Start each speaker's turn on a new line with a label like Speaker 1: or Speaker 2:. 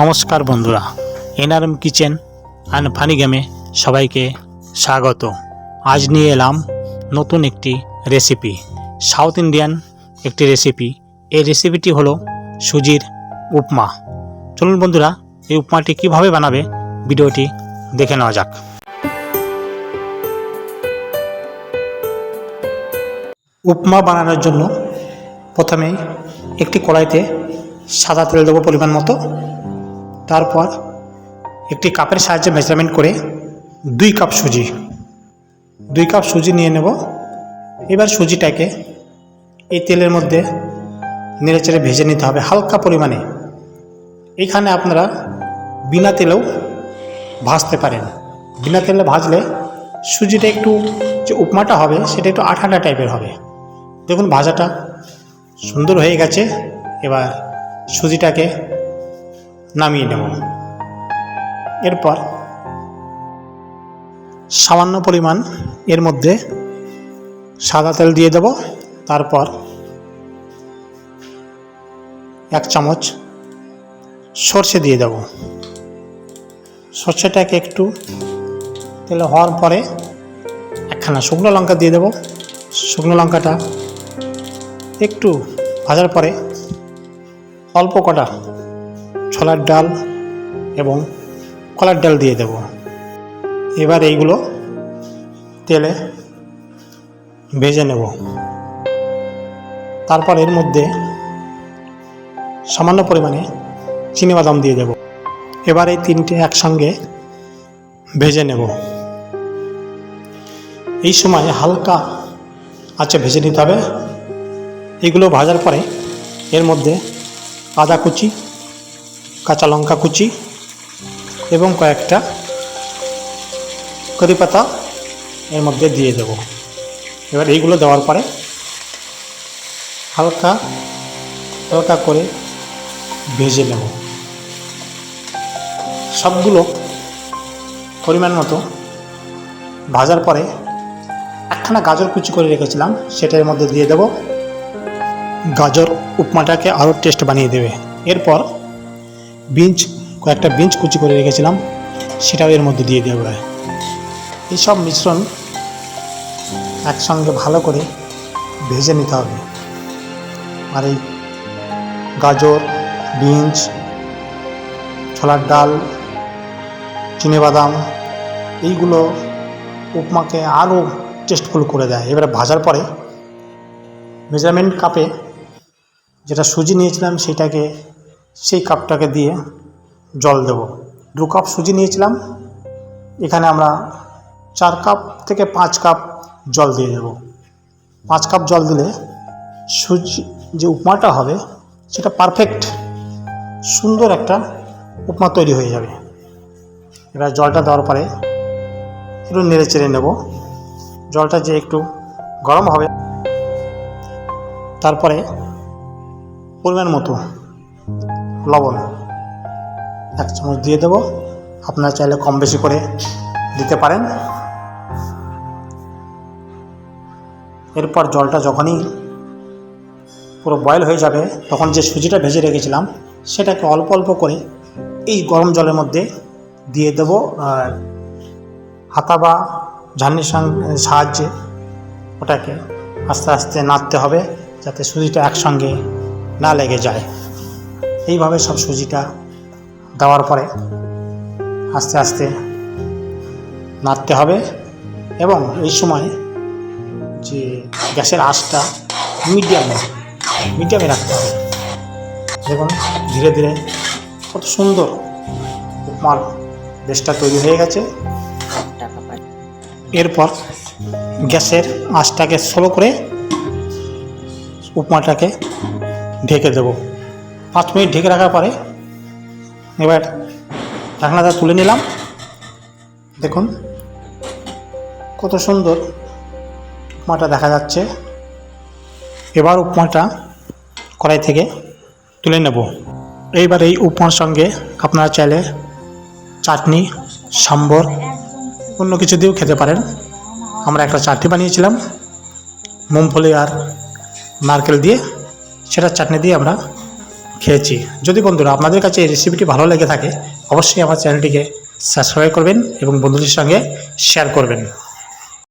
Speaker 1: নমস্কার বন্ধুরা, NRM kitchen and funny গেমে সবাইকে স্বাগত। আজ নিয়ে এলাম নতুন একটি রেসিপি সাউথ ইন্ডিয়ান একটি রেসিপি এই রেসিপিটি হলো সুজির উপমা। চলুন বন্ধুরা, এই উপমাটি কীভাবে বানাবে ভিডিওটি দেখে নেওয়া যাক। উপমা বানানোর জন্য প্রথমেই একটি কড়াইতে সাদা তেল দেবো পরিমাণ মতো। তারপর একটি কাপের সাহায্যে মেজারমেন্ট করে দুই কাপ সুজি। দুই কাপ সুজি নিয়ে নেব। এবার সুজিটাকে এই তেলের মধ্যে নেড়েচেড়ে ভেজে নিতে হবে হালকা পরিমাণে। এখানে আপনারা বিনা তেলেও ভাজতে পারেন। বিনা তেলে ভাজলে সুজিটা একটু যে উপমাটা হবে সেটা একটু আঠাটা টাইপের হবে। দেখুন ভাজাটা সুন্দর হয়ে গেছে। এবার সুজিটাকে নামিয়ে নেব। এরপর সামান্য পরিমাণ এর মধ্যে সাদা তেল দিয়ে দেব। তারপর এক চামচ সর্ষে দিয়ে দেব। সর্ষেটাকে একটু তেলে হওয়ার পরে একখানা শুকনো লঙ্কা দিয়ে দেব। শুকনো লঙ্কাটা একটু ভাজার পরে অল্প কটা ছোলার ডাল এবং কলার ডাল দিয়ে দেব। এবার এইগুলো তেলে ভেজে নেব। তারপর এর মধ্যে সামান্য পরিমাণে বাদাম দিয়ে দেব। এবার এই তিনটে একসঙ্গে ভেজে নেব। এই সময় হালকা আঁচে ভেজে নিতে হবে। এগুলো ভাজার পরে এর মধ্যে আদা কুচি কাঁচা লঙ্কা কুচি এবং কয়েকটা করি পাতা এর মধ্যে দিয়ে দেব। এবার এইগুলো দেওয়ার পরে হালকা হালকা করে ভেজে নেব। সবগুলো পরিমাণ মতো ভাজার পরে একখানা গাজর কুচি করে রেখেছিলাম, সেটার মধ্যে দিয়ে দেব। গাজর, উপমাটাকে আরও টেস্ট বানিয়ে দেবে। এরপর বিঞ্চ কয়েকটা বিঞ্চ কুচি করে রেখেছিলাম। সেটাও এর মধ্যে দিয়ে দেওয়া হয় এইসব মিশ্রণ একসঙ্গে ভালো করে ভেজে নিতে হবে। আর এই গাজর বিনস ছোলার ডাল বাদাম, এইগুলো উপমাকে আরও টেস্টফুল করে দেয়। এবারে ভাজার পরে মেজারমেন্ট কাপে যেটা সুজি নিয়েছিলাম, সেটাকে সেই কাপটাকে দিয়ে জল দেব। দু কাপ সুজি নিয়েছিলাম। এখানে আমরা চার কাপ থেকে পাঁচ কাপ জল দিয়ে দেব। পাঁচ কাপ জল দিলে সুজি, যে উপমাটা হবে, সেটা পারফেক্ট সুন্দর একটা উপমা তৈরি হয়ে যাবে। এবার জলটা দেওয়ার পরে একটু নেড়ে চেড়ে নেব। জলটা যে একটু গরম হবে, তারপরে পরিমাণ মতো লবণ এক চামচ দিয়ে দেবো। আপনারা চাইলে কম বেশি করে দিতে পারেন। এরপর জলটা যখনই পুরো বয়েল হয়ে যাবে, তখন যে সুজিটা ভেজে রেখেছিলাম, সেটাকে অল্প অল্প করে এই গরম জলের মধ্যে দিয়ে দেব। আর হাতা বা ঝান্নির সাহায্যে ওটাকে আস্তে আস্তে নাড়তে হবে, যাতে সুজিটা একসঙ্গে না লেগে যায়। এইভাবে সব সুজিটা দেওয়ার পরে আস্তে আস্তে নাড়তে হবে এবং এই সময় যে গ্যাসের আঁচটা মিডিয়ামে মিডিয়ামে রাখতে হবে। দেখুন, ধীরে ধীরে কত সুন্দর উপমার বেশটা তৈরি হয়ে গেছে। এরপর গ্যাসের আঁচটাকে স্লো করে উপমাটাকে ঢেকে দেব। পাঁচ মিনিট ঢেকে রাখার পরে এবার ঢাকনাটা তুলে নিলাম। দেখুন কত সুন্দর উপমাটা দেখা যাচ্ছে। এবার উপমাটা কড়াই থেকে তুলে নেব। এইবার এই উপমার সঙ্গে আপনারা চাইলে চাটনি, সাম্বর, অন্য কিছু দিয়েও খেতে পারেন। আমরা একটা চাটনি বানিয়েছিলাম মুমফলি আর নারকেল দিয়ে। সেটা চাটনি দিয়ে আমরা খেয়েছি। যদি বন্ধুরা আপনাদের কাছে এই রেসিপিটি ভালো লেগে থাকে, অবশ্যই আমার চ্যানেলটিকে সাবস্ক্রাইব করবেন এবং বন্ধুদের সঙ্গে শেয়ার করবেন।